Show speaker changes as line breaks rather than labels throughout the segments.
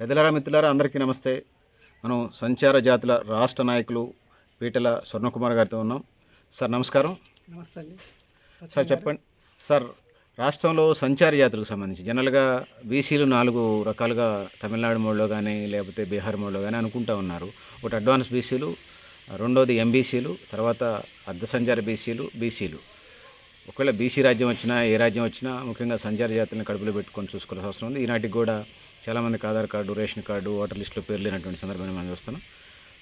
పెద్దలారా మిత్రులారా అందరికీ నమస్తే. మనం సంచార జాతుల రాష్ట్ర నాయకులు పీటల స్వర్ణకుమార్ గారితో ఉన్నాం. సార్ నమస్కారం.
నమస్తే అండి.
సార్ చెప్పండి. సార్ రాష్ట్రంలో సంచార జాతులకు సంబంధించి జనరల్గా బీసీలు నాలుగు రకాలుగా తమిళనాడు మోడ్లో కానీ లేకపోతే బీహార్ మోడ్లో కానీ అనుకుంటా ఉన్నారు. ఒకటి అడ్వాన్స్ బీసీలు రెండోది ఎంబీసీలు తర్వాత అర్ధ సంచార బీసీలు బీసీలు. ఒకవేళ బీసీ రాజ్యం వచ్చినా ఏ రాజ్యం వచ్చినా ముఖ్యంగా సంచార జాతులను కడుపులో పెట్టుకొని చూసుకోవాల్సిన అవసరం ఉంది. ఈనాటికి కూడా చాలామందికి Aadhaar card ration card voter లిస్టులో పేరు లేనటువంటి సందర్భాన్ని మనం చూస్తున్నాం.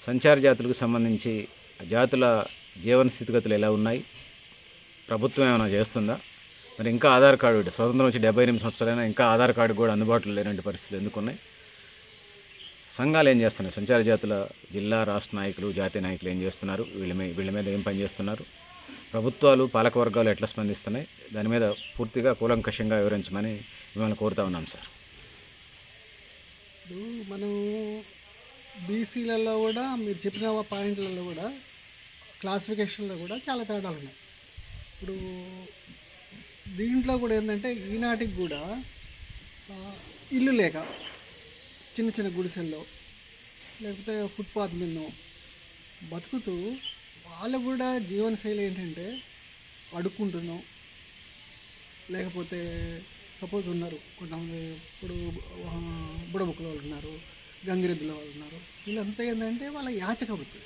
సంచార జాతులకు సంబంధించి జాతుల జీవన స్థితిగతులు ఎలా ఉన్నాయి? ప్రభుత్వం ఏమైనా చేస్తుందా? మరి ఇంకా ఆధార్ కార్డు స్వతంత్రం వచ్చి డెబ్బై ఎనిమిది సంవత్సరాలైనా ఇంకా ఆధార్ కార్డు కూడా అందుబాటులో లేనటువంటి పరిస్థితులు ఎందుకున్నాయి సంఘాలు ఏం చేస్తున్నాయి? సంచార జాతుల జిల్లా రాష్ట్ర నాయకులు జాతీయ నాయకులు ఏం చేస్తున్నారు? వీళ్ళ మీద వీళ్ళ మీద ఏం పని చేస్తున్నారు ప్రభుత్వాలు పాలక వర్గాలు ఎట్లా స్పందిస్తున్నాయి? దాని మీద పూర్తిగా కూలంకషంగా వివరించమని మిమ్మల్ని కోరుతా ఉన్నాం సార్.
ఇప్పుడు మనం బీసీలలో కూడా మీరు చెప్పిన పాయింట్లలో కూడా క్లాసిఫికేషన్లో కూడా చాలా తేడాలు ఉన్నాయి. ఇప్పుడు దీంట్లో కూడా ఏంటంటే ఈనాటికి కూడా ఇల్లు లేక చిన్న చిన్న గుడిసెల్లో లేకపోతే ఫుట్పాత్ మీద బతుకుతూ వాళ్ళు కూడా జీవనశైలి ఏంటంటే అడుక్కుంటున్నాం. లేకపోతే సపోజ్ ఉన్నారు. కొంతమంది ఇప్పుడు బుడబుక్కుల బుడబుక్కల వాళ్ళు ఉన్నారు గంగిరెద్దుల వాళ్ళు ఉన్నారు. వీళ్ళంతా ఏంటంటే వాళ్ళ యాచక వృత్తి.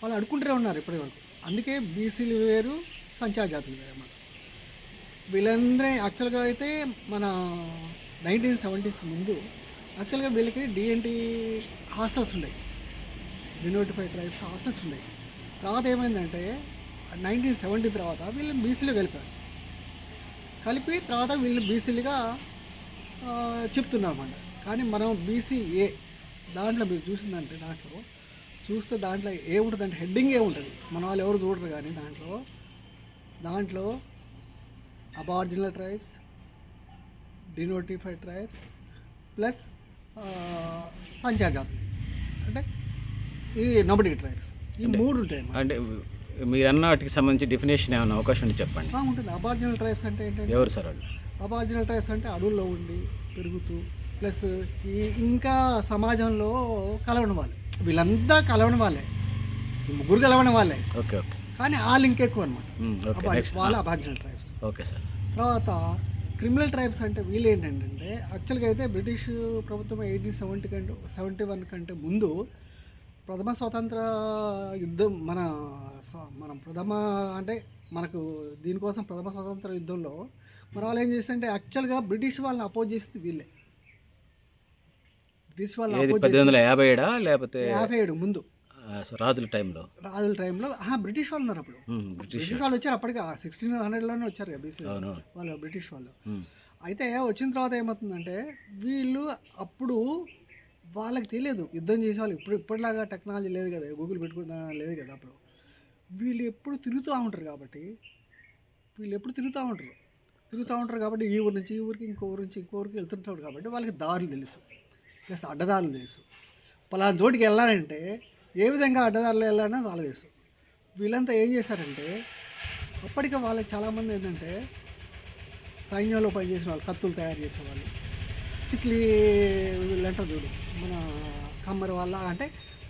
వాళ్ళు అడుక్కుంటూనే ఉన్నారు ఇప్పటి వరకు. అందుకే బీసీలు వేరు సంచార జాతులు వేరు అన్నమాట. వీళ్ళందరూ యాక్చువల్గా అయితే మన నైన్టీన్ సెవెంటీస్ ముందు యాక్చువల్గా వీళ్ళకి డిఎన్టీ హాస్టల్స్ ఉన్నాయి డినోటిఫైడ్ ట్రైబ్స్ హాస్టల్స్ ఉన్నాయి తర్వాత ఏమైందంటే నైన్టీన్ సెవెంటీ తర్వాత వీళ్ళు బీసీలో కలిపారు కలిపి తర్వాత వీళ్ళు బీసీలుగా చెప్తున్నారు అన్నమాట కానీ మనం బీసీ ఏ దాంట్లో మీరు చూసిందంటే దాంట్లో చూస్తే దాంట్లో ఏముంటుందంటే హెడ్డింగ్ ఏముంటుంది మన వాళ్ళు ఎవరు చూడరు కానీ దాంట్లో దాంట్లో aboriginal tribes denotified tribes plus సంచార జాతులు. అంటే ఇది నబడి ట్రైబ్స్. ఈ మూడు ఉంటాయి.
అంటే మీరన్న వాటికి సంబంధించి డెఫినేషన్ ఏమైనా అవకాశం ఉంటే చెప్పండి.
ఆ, ఉంటుంది. అబార్జినల్ ట్రైబ్స్ అంటే ఏంటంటే
ఎవరు సార్ వాళ్ళు?
అబార్జినల్ ట్రైబ్స్ అంటే అడవుల్లో ఉండి పెరుగుతూ ప్లస్ ఈ ఇంకా సమాజంలో కలవని వాళ్ళు. వీళ్ళంతా కలవని వాళ్ళే. ముగ్గురు కలవని వాళ్ళే.
Okay okay.
కానీ వాళ్ళు ఇంకెక్కువ అనమాట
మ్మ్, ఓకే. నెక్స్ట్
వాళ్ళ అబార్జినల్ ట్రైబ్స్
ఓకే సార్.
తర్వాత క్రిమినల్ ట్రైబ్స్ అంటే వీళ్ళు ఏంటంటే యాక్చువల్గా అయితే బ్రిటిష్ ప్రభుత్వం ఎయిటీన్ సెవెంటీ కంటే సెవెంటీ వన్ కంటే ముందు ప్రథమ స్వాతంత్ర యుద్ధం మన మనం ప్రథమ అంటే మనకు దీనికోసం ప్రథమ స్వాతంత్ర యుద్ధంలో మన వాళ్ళు ఏం చేస్తారంటే యాక్చువల్గా బ్రిటిష్ వాళ్ళని అపోజ్ చేస్తే వీళ్ళే. బ్రిటిష్
పద్దెనిమిది వందల యాభై ఏడా లేకపోతే
యాభై ఏడు ముందు
రాజుల టైంలో?
రాజుల టైంలో బ్రిటిష్ వాళ్ళు ఉన్నారు అప్పుడు.
బ్రిటిష్
వాళ్ళు. వచ్చారు అప్పటికి సిక్స్టీన్ హండ్రెడ్లోనే వచ్చారు బీసీ వాళ్ళు బ్రిటిష్ వాళ్ళు. అయితే వచ్చిన తర్వాత ఏమవుతుందంటే వీళ్ళు అప్పుడు వాళ్ళకి తెలియదు. యుద్ధం చేసేవాళ్ళు ఇప్పుడు ఇప్పటిలాగా టెక్నాలజీ లేదు కదా గూగుల్ పెట్టుకున్న లేదు కదా అప్పుడు. వీళ్ళు ఎప్పుడు తిరుగుతూ ఉంటారు కాబట్టి వీళ్ళు ఎప్పుడు తిరుగుతూ ఉంటారు. తిరుగుతూ ఉంటారు కాబట్టి ఈ ఊరు నుంచి ఈ ఊరికి ఇంకో ఊరు నుంచి ఇంకో ఊరికి వెళ్తుంటారు కాబట్టి వాళ్ళకి దారులు తెలుసు. ప్లస్ అడ్డదారులు తెలుసు. పలానా చోటికి వెళ్ళాలంటే ఏ విధంగా అడ్డదారులు వెళ్ళాలన్నా వాళ్ళు తెలుసు. వీళ్ళంతా ఏం చేశారంటే అప్పటికే వాళ్ళకి చాలామంది ఏంటంటే సైన్యంలో పనిచేసిన వాళ్ళు కత్తులు తయారు చేసేవాళ్ళు. సిక్లీ వీళ్ళు అంటారు చూడు మన కమ్మరి వాళ్ళ అంటే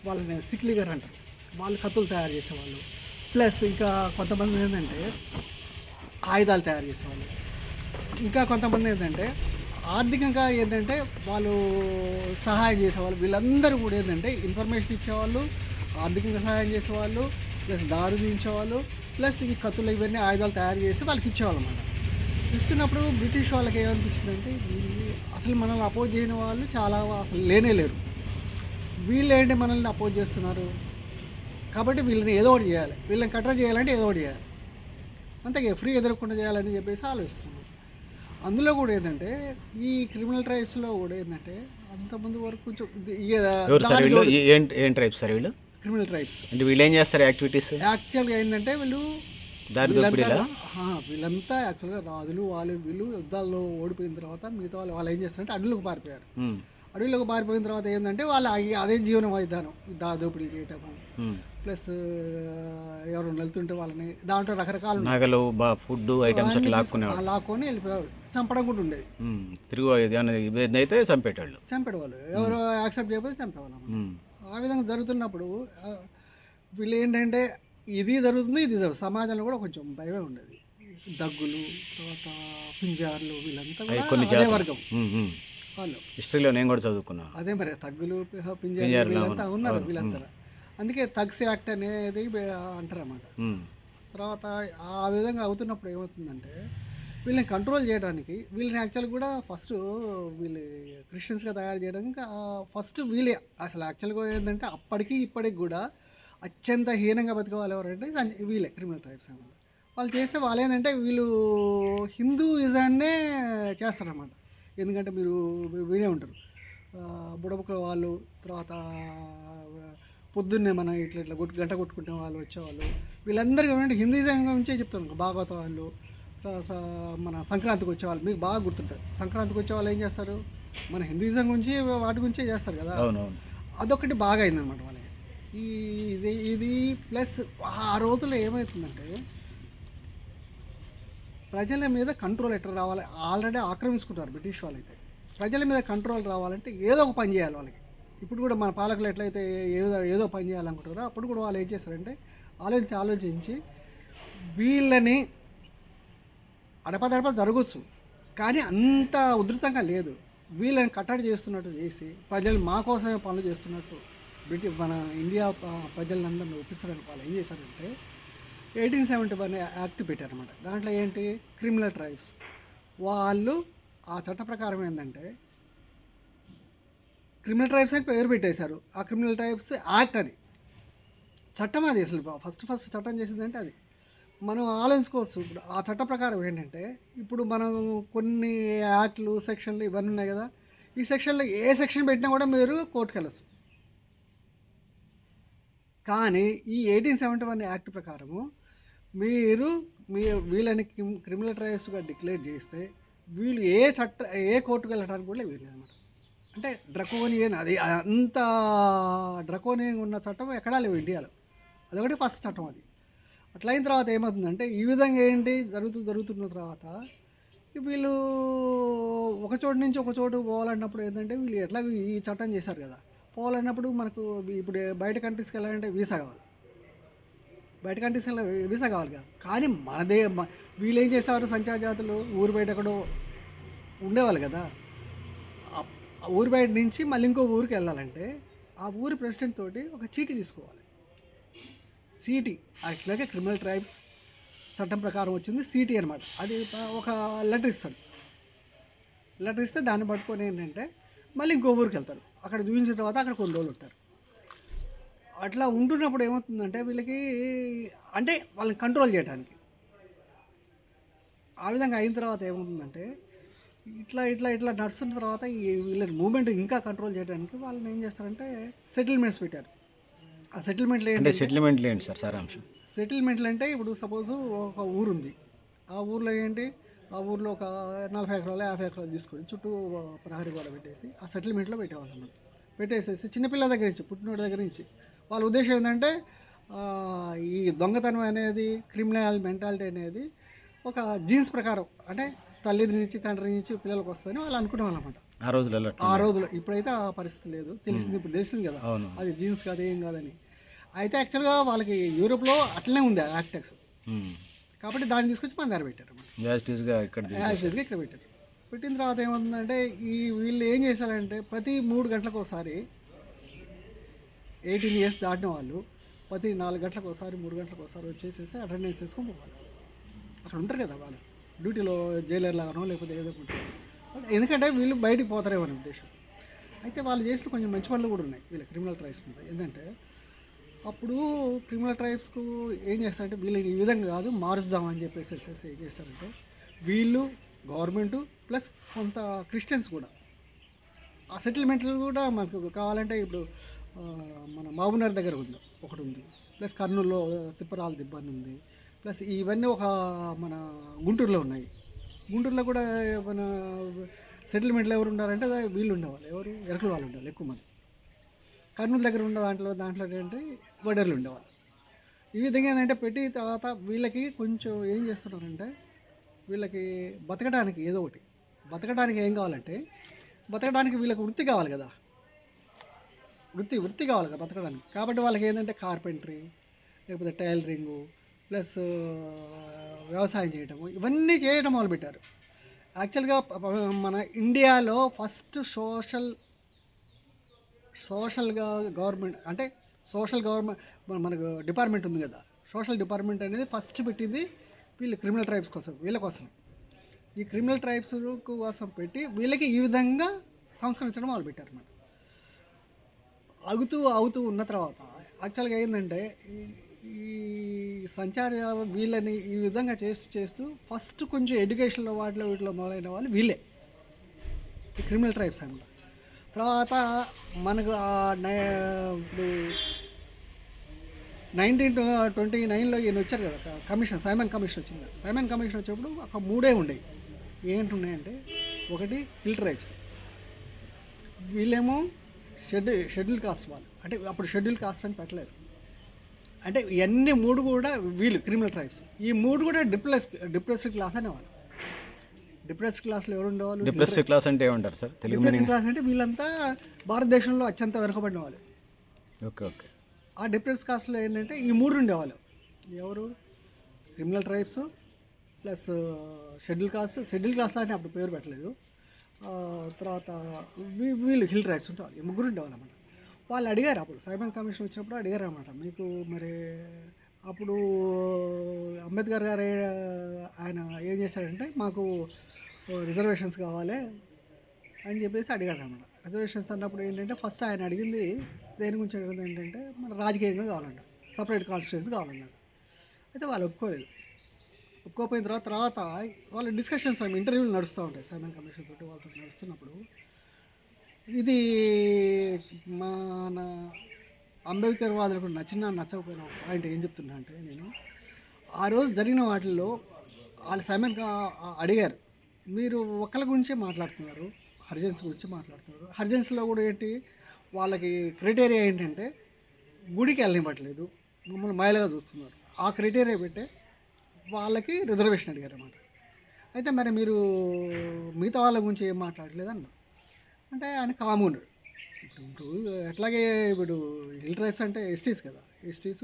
వాళ్ళని సిక్లీ గారు అంటారు. వాళ్ళు కత్తులు తయారు చేసేవాళ్ళు. ప్లస్ ఇంకా కొంతమంది ఏంటంటే ఆయుధాలు తయారు చేసేవాళ్ళు. ఇంకా కొంతమంది ఏంటంటే ఆర్థికంగా ఏంటంటే వాళ్ళు సహాయం చేసేవాళ్ళు. వీళ్ళందరూ కూడా ఏంటంటే ఇన్ఫర్మేషన్ ఇచ్చేవాళ్ళు ఆర్థికంగా సహాయం చేసేవాళ్ళు ప్లస్ దారు తీయించేవాళ్ళు ప్లస్ ఈ కత్తులు ఇవన్నీ ఆయుధాలు తయారు చేసి వాళ్ళకి ఇచ్చేవాళ్ళు అన్నమాట. ఇస్తున్నప్పుడు బ్రిటిష్ వాళ్ళకి ఏమనిపిస్తుంది అంటే అసలు మనల్ని అపోజ్ చేయని వాళ్ళు చాలా అసలు లేనే లేరు. వీళ్ళు ఏంటి మనల్ని అపోజ్ చేస్తున్నారు? కాబట్టి వీళ్ళని ఏదో ఒకటి చేయాలి. వీళ్ళని కట్టర్ చేయాలంటే ఏదో ఒకటి చేయాలి. అంతే ఫ్రీ ఎదురకుండా చేయాలని చెప్పేసి ఆలోచిస్తున్నాం. అందులో కూడా ఏంటంటే ఈ క్రిమినల్ ట్రైబ్స్లో కూడా ఏంటంటే అంతమంది వరకు కొంచెం
ఏ- సార్ వీళ్ళు?
Criminal tribes.
అంటే వీళ్ళు ఏం చేస్తారు యాక్టివిటీస్?
యాక్చువల్గా ఏంటంటే వీళ్ళు
దారి
వీళ్ళంతా
దోపిడీలా
ఆ, వీళ్ళంతా యాక్చువల్గా రాజులు వాళ్ళు వీళ్ళు యుద్ధాల్లో ఓడిపోయిన తర్వాత మిగతా వాళ్ళు వాళ్ళు ఏం చేస్తారంటే అడవులకు పారిపోయారు. అడవులకు పారిపోయిన తర్వాత ఏంటంటే వాళ్ళు అదే జీవన విధానం దా దోపిడీ చేయటము
మ్మ్.
ప్లస్ ఎవరు వెళ్తుంటే వాళ్ళని దాంట్లో రకరకాలు.
నగలు ఫుడ్ ఐటమ్స్
లాక్కొని వెళ్ళిపోయారు చంపడం కూడా ఉండేది.
తిరుగు అయితే చంపేటోళ్ళు.
చంపేవాళ్ళు ఎవరు యాక్సెప్ట్ చేయకపోతే చంపేవాళ్ళు. ఆ విధంగా జరుగుతున్నప్పుడు వీళ్ళు ఏంటంటే ఇది జరుగుతుంది ఇది జరుగుతుంది సమాజంలో కూడా కొంచెం భయమే ఉండేది. దగ్గులు తర్వాత పింజార్లు వీళ్ళంతా కూడా
కొన్ని
అదే. వర్గం. వాళ్ళు.
హిస్టరీలో నేను కూడా చదువుకున్నాను
అదే మరి తగ్గులు పింజార్లు వీళ్ళంతా ఉన్నారు వీళ్ళంతా. అందుకే తగ్స్ యాక్ట్ అనేది అంటారు అన్నమాట
ఉమ్.
తర్వాత ఆ విధంగా అవుతున్నప్పుడు ఏమవుతుందంటే వీళ్ళని కంట్రోల్ చేయడానికి వీళ్ళని యాక్చువల్ కూడా ఫస్ట్ వీళ్ళు క్రిస్టియన్స్గా తయారు చేయడానికి ఫస్ట్ వీళ్ళే. అసలు యాక్చువల్గా ఏంటంటే అప్పటికి ఇప్పటికి కూడా అత్యంత హీనంగా బతికే వాళ్ళు ఎవరంటే వీళ్ళే క్రిమినల్ ట్రైబ్స్ అన్నమాట. వాళ్ళు చేస్తే వాళ్ళు ఏంటంటే వీళ్ళు హిందూయిజాన్నే చేస్తారన్నమాట. ఎందుకంటే మీరు వినే ఉంటారు. బుడబుక్కల వాళ్ళు తర్వాత పొద్దున్నే మనం ఇట్లా ఇట్లా కొట్టు గంట కొట్టుకునే వాళ్ళు వచ్చేవాళ్ళు. వీళ్ళందరికీ ఏంటంటే హిందూయిజం గురించే చెప్తాను భాగవత వాళ్ళు మన సంక్రాంతికి వచ్చేవాళ్ళు. మీకు బాగా గుర్తుంటుంది సంక్రాంతికి వచ్చే వాళ్ళు ఏం చేస్తారు? మన హిందూయిజం గురించి వాటి గురించే చేస్తారు కదా? అదొకటి బాగా అయిందనమాట వాళ్ళకి. ఈ ఇది ఇది ప్లస్ ఆ రోజుల్లో ఏమవుతుందంటే ప్రజల మీద కంట్రోల్ ఎట్లా రావాలి? ఆల్రెడీ ఆక్రమించుకుంటారు బ్రిటిష్ వాళ్ళు అయితే ప్రజల మీద కంట్రోల్ రావాలంటే ఏదో ఒక పని చేయాలి వాళ్ళకి. ఇప్పుడు కూడా మన పాలకులు ఎట్లయితే ఏదో ఏదో పని చేయాలనుకుంటారో అప్పుడు కూడా వాళ్ళు ఏం చేస్తారంటే ఆలోచించి ఆలోచించి వీళ్ళని అడపదడప జరగచ్చు. కానీ అంత ఉధృతంగా లేదు. వీళ్ళని కట్టడి చేస్తున్నట్టు చేసి ప్రజలు మా కోసమే పనులు చేస్తున్నట్టు బ్రిటిష్ మన ఇండియా ప్రజలందరినీ ఒప్పించడానికి వాళ్ళు ఏం చేశారంటే ఎయిటీన్ సెవెంటీ వన్ యాక్ట్ పెట్టారనమాట దాంట్లో ఏంటి? Criminal tribes. వాళ్ళు ఆ చట్ట ప్రకారం ఏంటంటే క్రిమినల్ ట్రైబ్స్ అని పేరు పెట్టేశారు. ఆ క్రిమినల్ ట్రైబ్స్ యాక్ట్ అది. చట్టం అది అసలు. ఫస్ట్ ఫస్ట్ చట్టం చేసిందంటే అది? మనం ఆలోచించుకోవచ్చు. ఇప్పుడు ఆ చట్ట ప్రకారం ఏంటంటే ఇప్పుడు మనం కొన్ని యాక్ట్లు సెక్షన్లు ఇవన్నీ ఉన్నాయి కదా. ఈ సెక్షన్లో ఏ సెక్షన్ పెట్టినా కూడా మీరు కోర్టుకు వెళ్ళచ్చు కానీ ఈ ఎయిటీన్ సెవెంటీ వన్ యాక్ట్ ప్రకారము మీరు మీ వీళ్ళని క్రిమినల్ ట్రయల్స్గా డిక్లేర్ చేస్తే వీళ్ళు ఏ చట్ట ఏ కోర్టుకు వెళ్ళడానికి కూడా వీలు అనమాట అంటే డ్రకోనియన్ అది అంత డ్రకోనియన్ ఉన్న చట్టం ఎక్కడా లేవు ఇండియాలో. అదొకటి ఫస్ట్ చట్టం అది. అట్లయిన అయిన తర్వాత ఏమవుతుందంటే ఈ విధంగా ఏంటి జరుగుతూ జరుగుతున్న తర్వాత వీళ్ళు ఒక చోటు నుంచి ఒక చోటు పోవాలన్నప్పుడు ఏంటంటే వీళ్ళు ఎట్లా ఈ చట్టం చేశారు కదా. పోవాలన్నప్పుడు మనకు ఇప్పుడు బయట కంట్రీస్కి వెళ్ళాలంటే వీసా కావాలి. బయట కంట్రీస్కి వెళ్ళాలి వీసా కావాలి కదా. కానీ మనదే వీళ్ళు ఏం చేసేవారు? సంచార జాతులు ఊరు బయట ఎక్కడో ఉండేవాళ్ళు కదా. ఆ- బయట నుంచి మళ్ళీ ఇంకో ఊరికి వెళ్ళాలంటే ఆ ఊరి ప్రెసిడెంట్ తోటి ఒక చీటీ తీసుకోవాలి. సీటీ అట్లాగే క్రిమినల్ ట్రైబ్స్ చట్టం ప్రకారం వచ్చింది సీటీ అనమాట అది ఒక లెటర్ ఇస్తాడు. లెటర్ ఇస్తే దాన్ని పట్టుకొని ఏంటంటే మళ్ళీ ఇంకో ఊరికి వెళ్తారు. అక్కడ చూపించిన తర్వాత అక్కడ కొన్ని రోజులు ఉంటారు. అట్లా ఉంటున్నప్పుడు ఏమవుతుందంటే వీళ్ళకి అంటే వాళ్ళని కంట్రోల్ చేయడానికి ఆ విధంగా అయిన తర్వాత ఏమవుతుందంటే ఇట్లా ఇట్లా ఇట్లా నడుస్తున్న తర్వాత ఈ వీళ్ళ మూమెంట్ ఇంకా కంట్రోల్ చేయడానికి వాళ్ళని ఏం చేస్తారంటే సెటిల్మెంట్స్ పెట్టారు. ఆ సెటిల్మెంట్లు
అంటే
ఏంటి?
సెటిల్మెంట్లు ఏంటి సార్ సారాంశం?
సెటిల్మెంట్లు అంటే ఇప్పుడు సపోజ్ ఒక ఊరు ఉంది ఆ ఊర్లో ఏంటి? ఆ ఊర్లో ఒక నలభై ఎకరాలు యాభై ఎకరాలు తీసుకొని చుట్టూ ప్రహరీ గోడ పెట్టేసి ఆ సెటిల్మెంట్లో పెట్టేవాళ్ళు అన్నమాట. పెట్టేసేసి చిన్నపిల్లల దగ్గర నుంచి పుట్టినోడి దగ్గర నుంచి వాళ్ళ ఉద్దేశం ఏంటంటే ఈ దొంగతనం అనేది క్రిమినల్ మెంటాలిటీ అనేది ఒక జీన్స్ ప్రకారం అంటే తల్లి నుంచి తండ్రి నుంచి పిల్లలకు వస్తుందని వాళ్ళు అనుకునే వాళ్ళు అనమాట
ఆ రోజులలో
ఆ రోజులో ఇప్పుడైతే ఆ పరిస్థితి లేదు. తెలిసింది ఇప్పుడు తెలిసింది కదా. అది జీన్స్ కాదు ఏం కాదని అయితే యాక్చువల్గా వాళ్ళకి యూరోప్లో అట్లనే ఉంది యాక్టెక్స్ కాబట్టి దాన్ని తీసుకొచ్చి మన దగ్గర పెట్టారు
ఇక్కడ
పెట్టారు. పెట్టిన తర్వాత ఏమవుతుందంటే ఈ వీళ్ళు ఏం చేశారంటే ప్రతి మూడు గంటలకు ఒకసారి ఎయిటీన్ ఇయర్స్ దాటిన వాళ్ళు ప్రతి నాలుగు గంటలకు ఒకసారి మూడు గంటలకు ఒకసారి వచ్చేసేసి అటెండెన్స్ చేసుకొని పోవాలి. అక్కడ ఉంటారు కదా వాళ్ళు. డ్యూటీలో జైలర్ లాగానో లేకపోతే ఏదో ఒకటి. ఉంటారు ఎందుకంటే వీళ్ళు బయటికి పోతారేమో ఉద్దేశం. అయితే వాళ్ళు చేసిన కొంచెం మంచి పనులు కూడా ఉన్నాయి. వీళ్ళ క్రిమినల్ ట్రైబ్స్ మీద. ఏంటంటే అప్పుడు క్రిమినల్ ట్రైబ్స్కు ఏం చేస్తారంటే వీళ్ళు ఈ విధంగా కాదు మారుస్తామని చెప్పేసి ఏం చేస్తారంటే వీళ్ళు గవర్నమెంట్ ప్లస్ కొంత క్రిస్టియన్స్ కూడా. ఆ సెటిల్మెంట్లు కూడా మనకు కావాలంటే ఇప్పుడు మన మహబూబ్నగర్ దగ్గర ఉంది ఒకటి ఉంది. ప్లస్ కర్నూలులో తిప్పరాల దిబ్బని ఉంది. ప్లస్ ఇవన్నీ ఒక మన గుంటూరులో ఉన్నాయి. గుంటూరులో కూడా మన సెటిల్మెంట్లు ఎవరు ఉండాలంటే వీళ్ళు ఉండేవాళ్ళు ఎవరు? ఎరకల వాళ్ళు ఉండాలి ఎక్కువ మంది. కర్నూలు దగ్గర ఉన్న దాంట్లో దాంట్లో ఏంటంటే వడర్లు ఉండేవాళ్ళు. ఈ విధంగా ఏంటంటే పెట్టి తర్వాత వీళ్ళకి కొంచెం ఏం చేస్తున్నారంటే వీళ్ళకి బతకడానికి ఏదో ఒకటి. బతకడానికి ఏం కావాలంటే బతకడానికి వీళ్ళకి వృత్తి కావాలి కదా. వృత్తి వృత్తి కావాలి కదా బతకడానికి. కాబట్టి వాళ్ళకి ఏంటంటే కార్పెంటరీ లేకపోతే టైలరింగు ప్లస్ వ్యవసాయం చేయటము ఇవన్నీ చేయడం మొదలుపెట్టారు. యాక్చువల్గా మన ఇండియాలో ఫస్ట్ సోషల్ సోషల్గా గవర్నమెంట్ అంటే సోషల్ గవర్నమెంట్ మనకు డిపార్ట్మెంట్ ఉంది కదా. సోషల్ డిపార్ట్మెంట్ అనేది ఫస్ట్ పెట్టింది వీళ్ళు క్రిమినల్ ట్రైబ్స్ కోసం వీళ్ళ కోసం. ఈ క్రిమినల్ ట్రైబ్స్ కోసం పెట్టి వీళ్ళకి ఈ విధంగా సంస్కరించడం వాళ్ళు అన్నమాట. అగుతూ అవుతూ ఉన్న తర్వాత యాక్చువల్గా ఏంటంటే ఈ- ఈ సంచార వీళ్ళని ఈ విధంగా చేస్తూ చేస్తూ ఫస్ట్ కొంచెం ఎడ్యుకేషన్లో వాటిలో వీటిలో మొదలైన వాళ్ళు వీళ్ళే. ఈ క్రిమినల్ ట్రైబ్స్ అన్నమాట. తర్వాత మనకు నై- ఇప్పుడు నైన్టీన్ ట్వంటీ నైన్లో ఈయన వచ్చారు కదా కమిషన్ సైమన్ కమిషన్ వచ్చింది సైమన్ కమిషన్ వచ్చినప్పుడు ఒక మూడే ఉండేవి ఏంటున్నాయంటే ఒకటి హిల్ ట్రైబ్స్ వీళ్ళేమో షెడ్యూల్ షెడ్యూల్ కాస్ట్ వాళ్ళు. అంటే అప్పుడు షెడ్యూల్ కాస్ట్ అని పెట్టలేదు. అంటే ఇవన్నీ మూడు కూడా వీళ్ళు క్రిమినల్ ట్రైబ్స్. ఈ మూడు కూడా డిప్రెస్ డిప్రెస్డ్ క్లాస్ అనేవాళ్ళు. డిప్రెస్డ్ క్లాస్లో ఎవరు ఉండేవాళ్ళు?
డిప్రెసివ్ క్లాస్ అంటే ఏమంటారు సార్? తెలుగు
డిప్రెస్డ్ క్లాస్ అంటే వీళ్ళంతా భారతదేశంలో అత్యంత వెనుకబడిన వాళ్ళు.
Okay okay.
ఆ డిప్రెస్ కాస్ట్లో ఏంటంటే ఈ మూడు ఉండేవాళ్ళు. ఎవరు? Criminal tribes plus schedule caste schedule caste అంటే అప్పుడు పేరు పెట్టలేదు. ఆ, తర్వాత వీ- వీళ్ళు హిల్ ట్రైబ్స్ ఉంటారు. ఈ ముగ్గురు ఉండేవాళ్ళు అన్నమాట. వాళ్ళు అడిగారు అప్పుడు. సైబన్ కమిషన్ వచ్చినప్పుడు అడిగారు అనమాట మీకు మరి అప్పుడు అంబేద్కర్ గారు ఏ- ఆయన ఏం చేశారంటే మాకు రిజర్వేషన్స్ కావాలి అని చెప్పేసి అడిగాడు అనమాట రిజర్వేషన్స్ అన్నప్పుడు ఏంటంటే ఫస్ట్ ఆయన అడిగింది దేని గురించి అడిగింది ఏంటంటే మన రాజకీయంగా కావాలన్నాడు సపరేట్ కాన్స్టిట్యూన్సీ కావాలన్నాడు అయితే వాళ్ళు ఒప్పుకోలేదు. ఒప్పుకోపోయిన తర్వాత తర్వాత వాళ్ళ డిస్కషన్స్ ఇంటర్వ్యూలు నడుస్తూ ఉంటాయి. సైమన్ కమిషన్ తోటి వాళ్ళతో నడుస్తున్నప్పుడు. ఇది మన అంబేద్కర్ వాదులకు నచ్చినా నచ్చకపోయినా పాయింట్ ఏం చెప్తున్నా అంటే నేను ఆ రోజు జరిగిన వాటిల్లో వాళ్ళు సైమన్ కా- అడిగారు. మీరు ఒక్కళ్ళ గురించే మాట్లాడుతున్నారు హర్జన్స్ గురించి మాట్లాడుతున్నారు. హర్జన్స్లో కూడా ఏంటి వాళ్ళకి క్రైటీరియా ఏంటంటే గుడికి వెళ్ళనివ్వట్లేదు మమ్మల్ని మైలుగా చూస్తున్నారు. ఆ క్రైటీరియా పెట్టే వాళ్ళకి రిజర్వేషన్ అడిగారు అన్నమాట అయితే మరి మీరు మిగతా వాళ్ళ గురించి ఏం మాట్లాడలేదు అన్న అంటే ఆయన కామన్ ఇప్పుడు ఇప్పుడు ఎట్లాగే ఇప్పుడు హిల్ ట్రైబ్స్ అంటే ఎస్టీస్ కదా. ఎస్టీస్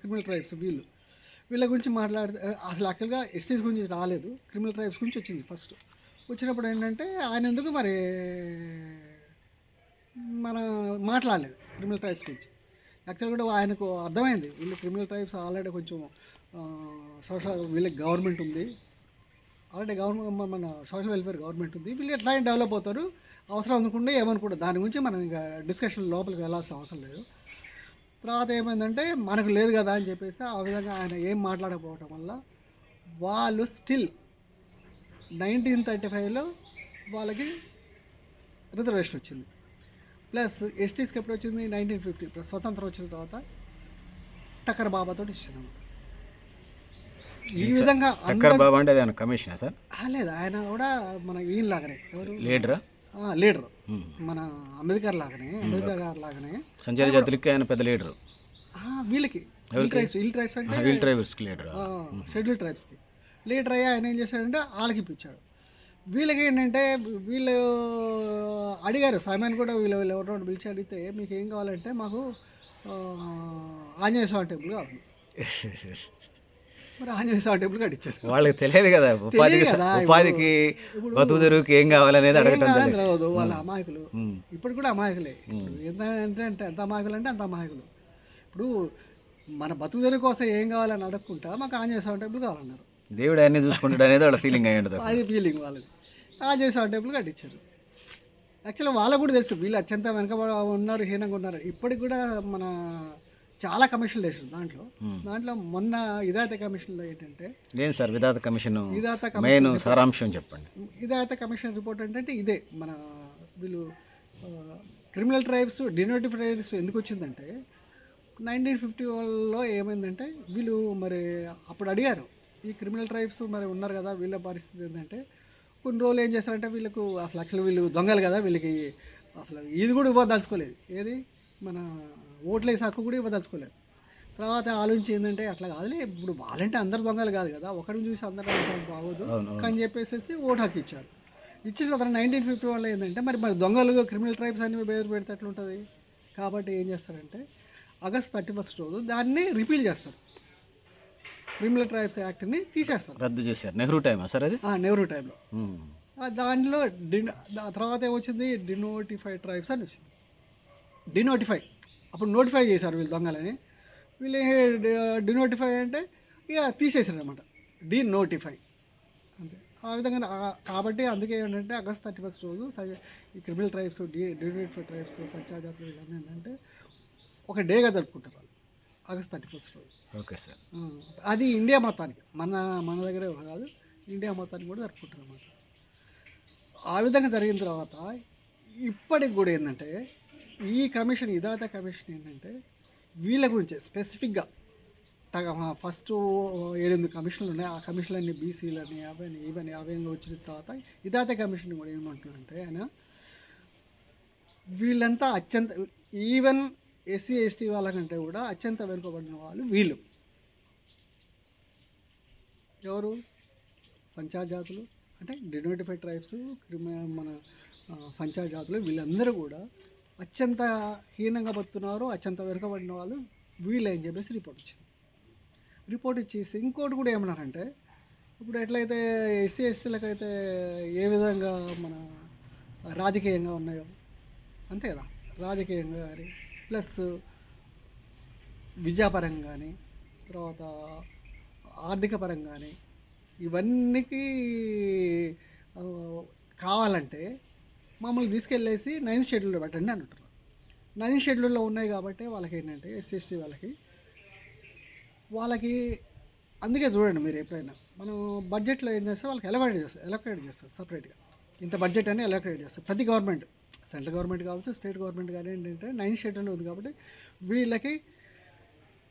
క్రిమినల్ ట్రైబ్స్ వీళ్ళు. వీళ్ళ గురించి మాట్లాడితే అసలు యాక్చువల్గా ఎస్టీస్ గురించి రాలేదు. క్రిమినల్ ట్రైబ్స్ గురించి వచ్చింది ఫస్ట్ వచ్చినప్పుడు ఏంటంటే ఆయన ఎందుకు మరి మన మాట్లాడలేదు క్రిమినల్ ట్రైబ్స్ గురించి. యాక్చువల్గా కూడా ఆయనకు అర్థమైంది. వీళ్ళు క్రిమినల్ ట్రైబ్స్ ఆల్రెడీ కొంచెం సోషల్ వీళ్ళకి గవర్నమెంట్ ఉంది. ఆల్రెడీ గవర్నమెంట్ మన సోషల్ వెల్ఫేర్ గవర్నమెంట్ ఉంది. వీళ్ళు ఎట్లా డెవలప్ అవుతారు. అవసరం అనుకుంటే ఏమనుకుంటారు? దాని గురించి మనం ఇంకా డిస్కషన్ లోపలికి వెళ్ళాల్సిన అవసరం లేదు. తర్వాత ఏమైందంటే మనకు లేదు కదా అని చెప్పేసి ఆ విధంగా ఆయన ఏం మాట్లాడకపోవటం వల్ల వాళ్ళు స్టిల్ నైన్టీన్ థర్టీ ఫైవ్లో వాళ్ళకి రిజర్వేషన్ వచ్చింది. ప్లస్ ఎస్టీస్కి ఎప్పుడు వచ్చింది? Nineteen fifty. ప్లస్ స్వతంత్రం వచ్చిన తర్వాత టక్కర్ బాబాతో ఇచ్చింది ఈ విధంగా
టక్కర్ బాబా అంటే కమిషనా సార్?
లేదు. ఆయన కూడా మన ఈయన లాగానే ఎవరు?
లీడరా?
లీడర్. మన అంబేద్కర్ లాగానే అంబేద్కర్ గారు లాగానే.
సంచారి జాతులకి ఆయన పెద్ద లీడరు.
వీళ్ళకి. హిల్ ట్రైబ్స్ అంటే
లీడరా?
షెడ్యూల్ ట్రైబ్స్కి. లీడర్ అయ్యి ఆయన ఏం చేశాడంటే వాళ్ళకి ఇప్పించాడు. వీళ్ళకి ఏంటంటే వీళ్ళు అడిగారు సైమాన్ కూడా వీళ్ళు వీళ్ళు ఎవరో పిలిచి అడిగితే మీకు ఏం కావాలంటే మాకు ఆంజనేయ స్వామి టెంపుల్ కావాలి. మరి ఆంజనేయ స్వామి టెంపుల్ కట్టించారు.
వాళ్ళకి తెలియదు కదా ఉపాధికి ఉపాధికి బతుకు తెరువుకి ఏం కావాలనేది అడగటం తెలియదు
వాళ్ళ అమాయకులు. ఇప్పుడు కూడా అమాయకులే. ఎంత అంటే ఎంత అమాయకులు అంటే అంత అమాయకులు. ఇప్పుడు మన బతుకుదెరు కోసం ఏం కావాలని అడగకుండా మాకు ఆంజనేయ స్వామి టెంపుల్ కావాలన్నారు.
దేవుడు అన్ని చూసుకుంటాడు అనేది వాళ్ళ ఫీలింగ్ అయ్యి ఉండదు
అది ఫీలింగ్ వాళ్ళది. ఆంజనేయ స్వామి టెంపుల్ కట్టించారు. యాక్చువల్గా వాళ్ళకు కూడా తెలుసు వీళ్ళు అత్యంత వెనక ఉన్నారు హీనంగా ఉన్నారు. ఇప్పటికి కూడా మన చాలా కమిషన్లు వేసారు దాంట్లో. దాంట్లో మొన్న ఇదాత కమిషన్లో ఏంటంటే
ఏం సార్ విధాత కమిషన్?
ఇదాత
మెయిన్ సారాంశం చెప్పండి.
ఇదాత కమిషన్ రిపోర్ట్ ఏంటంటే ఇదే మన వీళ్ళు క్రిమినల్ ట్రైబ్స్ డినోటిఫైడ్ ట్రైబ్స్ ఎందుకు వచ్చిందంటే నైన్టీన్ ఫిఫ్టీ వన్లో ఏమైందంటే వీళ్ళు మరి అప్పుడు అడిగారు ఈ క్రిమినల్ ట్రైబ్స్ మరి ఉన్నారు కదా వీళ్ళ పరిస్థితి ఏంటంటే కొన్ని రోజులు ఏం చేస్తారంటే వీళ్ళకు అసలు యాక్చువల్ వీళ్ళు దొంగలు కదా వీళ్ళకి అసలు ఇది కూడా ఇవ్వదలుచుకోలేదు. ఏది? మన ఓట్లేసి హక్కు కూడా ఇవ్వదలుచుకోలేదు. తర్వాత ఆలోచించి ఏంటంటే అట్లా కాదులే ఇప్పుడు వాళ్ళంటే అందరు దొంగలు కాదు కదా ఒకరిని చూసి అందరూ బాగోదు. అని చెప్పేసి ఓటు హక్కు ఇచ్చారు. ఇచ్చిన తర్వాత నైన్టీన్ ఫిఫ్టీ వల్ల ఏంటంటే మరి మరి దొంగలు క్రిమినల్ ట్రైబ్స్ అన్ని బేరు పెడితే ఎట్లుంటుంది? కాబట్టి ఏం చేస్తారంటే ఆగస్ట్ థర్టీ ఫస్ట్ రోజు దాన్ని రిపీల్ చేస్తారు. క్రిమినల్ ట్రైబ్స్ యాక్ట్ని తీసేస్తారు.
రద్దు చేశారు. నెహ్రూ టైమా సార్ అది?
నెహ్రూ టైంలో. దానిలో ఆ తర్వాత ఏమొచ్చింది? డినోటిఫైడ్ ట్రైబ్స్ అని వచ్చింది. డినోటిఫై అప్పుడు నోటిఫై చేశారు వీళ్ళు దొంగలని. వీళ్ళు డినోటిఫై అంటే ఇక తీసేసారు అనమాట డినోటిఫై అంతే. ఆ విధంగా కాబట్టి అందుకే ఏంటంటే ఆగస్ట్ థర్టీ ఫస్ట్ రోజు ఈ క్రిమినల్ ట్రైబ్స్ డి డినోటిఫైడ్ ట్రైబ్స్ సంచారజాతులు వీళ్ళన్నీ ఏంటంటే ఒక డేగా జరుపుకుంటారు వాళ్ళు. ఆగస్ట్ థర్టీ ఫస్ట్ రోజు.
Okay sir.
అది ఇండియా మొత్తానికి. మన మన దగ్గరే కాదు ఇండియా మొత్తానికి కూడా జరుపుకుంటారు అన్నమాట. ఆ విధంగా జరిగిన తర్వాత ఇప్పటికి కూడా ఏంటంటే ఈ కమిషన్ ఇదాత కమిషన్ ఏంటంటే వీళ్ళ గురించే స్పెసిఫిక్గా తగ ఫస్ట్ ఏడెనిమిది కమిషన్లు ఉన్నాయి. ఆ కమిషన్లన్నీ బీసీలని అవన్నీ ఇవన్నీ అవన్నీ వచ్చిన తర్వాత ఇదాత కమిషన్ కూడా ఏమంటున్నారంటే ఆయన వీళ్ళంతా అత్యంత ఈవెన్ ఎస్సీ ఎస్టీ వాళ్ళకంటే కూడా అత్యంత వెనుకబడిన వాళ్ళు వీళ్ళు. ఎవరు? సంచార జాతులు. అంటే డినోటిఫైడ్ ట్రైబ్స్ మన సంచార జాతులు వీళ్ళందరూ కూడా అత్యంత హీనంగా బతున్నారు అత్యంత వెనుకబడిన వాళ్ళు వీళ్ళని అని చెప్పేసి రిపోర్ట్ వచ్చింది రిపోర్ట్ ఇచ్చేసి ఇంకోటి కూడా ఏమన్నారంటే ఇప్పుడు ఎట్లయితే ఎస్సీ ఎస్టీలకైతే ఏ విధంగా మన రాజకీయంగా ఉన్నాయో అంతే కదా? రాజకీయంగా కానీ ప్లస్ విద్యాపరంగా కానీ తర్వాత ఆర్థిక పరంగా కానీ ఇవన్నీకి కావాలంటే మమ్మల్ని తీసుకెళ్ళేసి నైన్త్ షెడ్యూల్లో పెట్టండి అని అంటారు నైన్త్ షెడ్యూల్లో ఉన్నాయి కాబట్టి వాళ్ళకి ఏంటంటే ఎస్సీఎస్టీ వాళ్ళకి. వాళ్ళకి అందుకే చూడండి మీరు ఎప్పుడైనా. మనం బడ్జెట్లో ఏం చేస్తే వాళ్ళకి ఎలవేట్ చేస్తారు ఎలకేట్ చేస్తారు సపరేట్గా ఇంత బడ్జెట్ అని ఎలకేట్ చేస్తారు. ప్రతి గవర్నమెంట్ సెంట్రల్ గవర్నమెంట్ కావచ్చు స్టేట్ గవర్నమెంట్ కానీ ఏంటంటే నైన్ షెడ్యూల్ ఉంది కాబట్టి వీళ్ళకి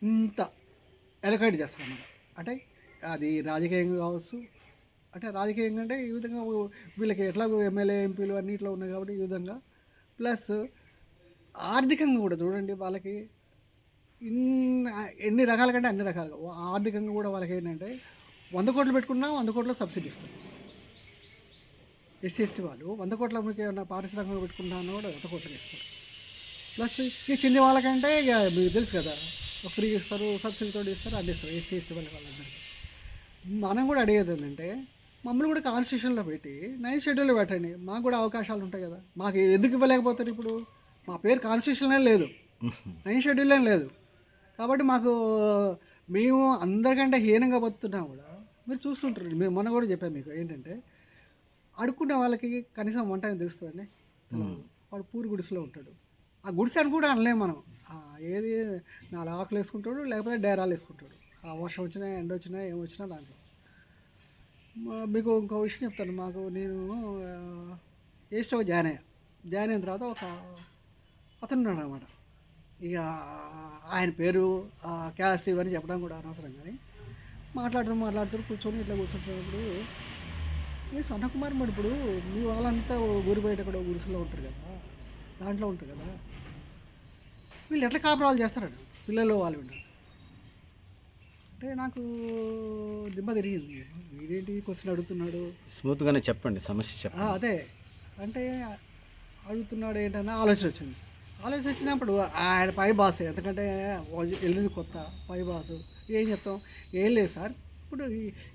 ఇంత ఎలక్రేట్ చేస్తారు అన్నమాట అంటే అది రాజకీయంగా కావచ్చు అంటే రాజకీయంగా అంటే ఈ విధంగా వీళ్ళకి ఎట్లా ఎమ్మెల్యే ఎంపీలు అన్నిట్లో ఉన్నాయి కాబట్టి ఈ విధంగా. ప్లస్ ఆర్థికంగా కూడా చూడండి వాళ్ళకి ఇన్ని ఎన్ని రకాల కంటే అన్ని రకాలుగా. ఆర్థికంగా కూడా వాళ్ళకి ఏంటంటే వంద కోట్లు పెట్టుకున్నా వంద కోట్ల సబ్సిడీ ఇస్తారు ఎస్సీ ఎస్టీ వాళ్ళు వంద కోట్ల మీకు ఏమన్నా పారిశ్రామిక పెట్టుకుంటానో కూడా వంద కోట్లకి ఇస్తారు. ప్లస్ ఈ చిన్న వాళ్ళకంటే ఇక మీకు తెలుసు కదా ఫ్రీ ఇస్తారు సబ్సిడీతో ఇస్తారు అందిస్తారు ఇస్తారు ఎస్సీ ఎస్టీ వాళ్ళకి వాళ్ళందరికీ. మనం కూడా అడిగేది ఏంటంటే మమ్మల్ని కూడా కాన్స్టిట్యూషన్లో పెట్టి నైన్ షెడ్యూల్లో పెట్టండి. మాకు కూడా అవకాశాలు ఉంటాయి కదా. మాకు ఎందుకు ఇవ్వలేకపోతారు ఇప్పుడు? మా పేరు కాన్స్టిట్యూషన్లో లేదు. నైన్ షెడ్యూల్ ఏం లేదు. కాబట్టి మాకు మేము అందరికంటే హీనంగా బతుకుతున్నా కూడా మీరు చూస్తుంటారు. మేము మొన్న కూడా చెప్పాము మీకు ఏంటంటే అడుక్కునే వాళ్ళకి కనీసం వంట అని తెలుస్తుందండి. వాడు పూరి గుడిసెలో ఉంటాడు. ఆ గుడిసె అని కూడా అనలేము మనం. ఏది నాలుగు ఆకులు వేసుకుంటాడు లేకపోతే డేరాలు వేసుకుంటాడు. ఆ వర్షం వచ్చినా ఎండ వచ్చినా ఏం వచ్చినా దాంట్లో. మీకు ఇంకో విషయం చెప్తాను. మాకు నేను ఏ స్టవ్ జాయిన్ అయ్యా. జాయిన్ అయిన తర్వాత ఒక అతను ఉన్నాడు అనమాట ఇక ఆయన పేరు ఆ క్యాస్ట్ ఇవన్నీ చెప్పడం కూడా అనవసరం కానీ మాట్లాడుతూ మాట్లాడుతూ కూర్చొని ఇట్లా కూర్చుంటున్నప్పుడు ఏ సన్నకుమార్ మరి ఇప్పుడు మీ వాళ్ళంతా ఊరి బయట కూడా గుడిసెలో ఉంటారు కదా దాంట్లో ఉంటారు కదా. వీళ్ళు ఎట్లా కాపురాలు చేస్తారండి? పిల్లలు వాళ్ళు ఉంటారు. అంటే నాకు దిమ్మ తిరిగింది. వీడేంటి క్వశ్చన్ అడుగుతున్నాడు?
స్మూత్గానే చెప్పండి సమస్య చెప్పండి.
అదే. అంటే అడుగుతున్నాడు ఏంటన్నా ఆలోచన వచ్చింది. ఆలోచన వచ్చినప్పుడు ఆయన పై బాస్ ఎందుకంటే వెళ్ళింది కొత్త పై బాసు. ఏం చెప్తాం? ఏం లేదు సార్. ఇప్పుడు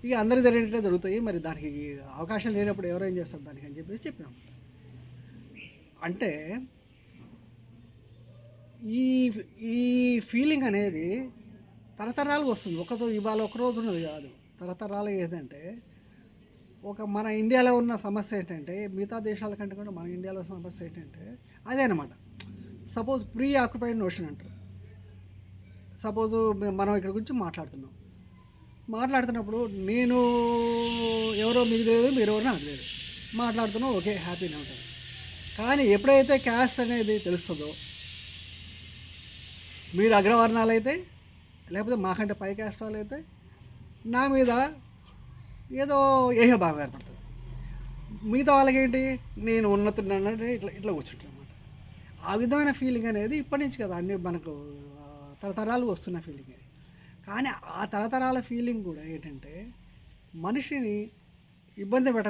ఇక అందరి జరిగినట్టే జరుగుతాయి. మరి దానికి అవకాశం లేనప్పుడు ఎవరు ఏం చేస్తారు దానికి అని చెప్పేసి చెప్పినాం. అంటే ఈ ఈ ఫీలింగ్ అనేది తరతరాలు వస్తుంది. ఒకరోజు ఇవాళ ఒక రోజు ఉన్నది కాదు. తరతరాలు ఏంటంటే ఒక మన ఇండియాలో ఉన్న సమస్య ఏంటంటే మిగతా దేశాల కంటే కూడా మన ఇండియాలో ఉన్న సమస్య ఏంటంటే అదే అనమాట సపోజ్ ప్రీ ఆక్యుపైడ్ నోషన్ అంటారు. సపోజ్ మనం ఇక్కడ గురించి మాట్లాడుతున్నాం. మాట్లాడుతున్నప్పుడు నేను ఎవరో మీకు తెలియదు మీరు ఎవరో నాకు తెలియదు. మాట్లాడుతున్నాం ఓకే హ్యాపీనే ఉంటుంది కానీ ఎప్పుడైతే క్యాస్ట్ అనేది తెలుస్తుందో మీరు అగ్రవర్ణాలు అయితే లేకపోతే మాకంటే పై క్యాస్ట్ వాళ్ళు అయితే నా మీద ఏదో ఏహ బాగా ఏర్పడుతుంది. మిగతా వాళ్ళకేంటి? నేను ఉన్నతున్నానంటే ఇట్లా ఇట్లా కూర్చుంటాను అనమాట ఆ విధమైన ఫీలింగ్ అనేది ఇప్పటి నుంచి కదా అన్ని మనకు తరతరాలు వస్తున్న ఫీలింగ్ కానీ ఆ తరతరాల ఫీలింగ్ కూడా ఏంటంటే మనిషిని ఇబ్బంది పెట్ట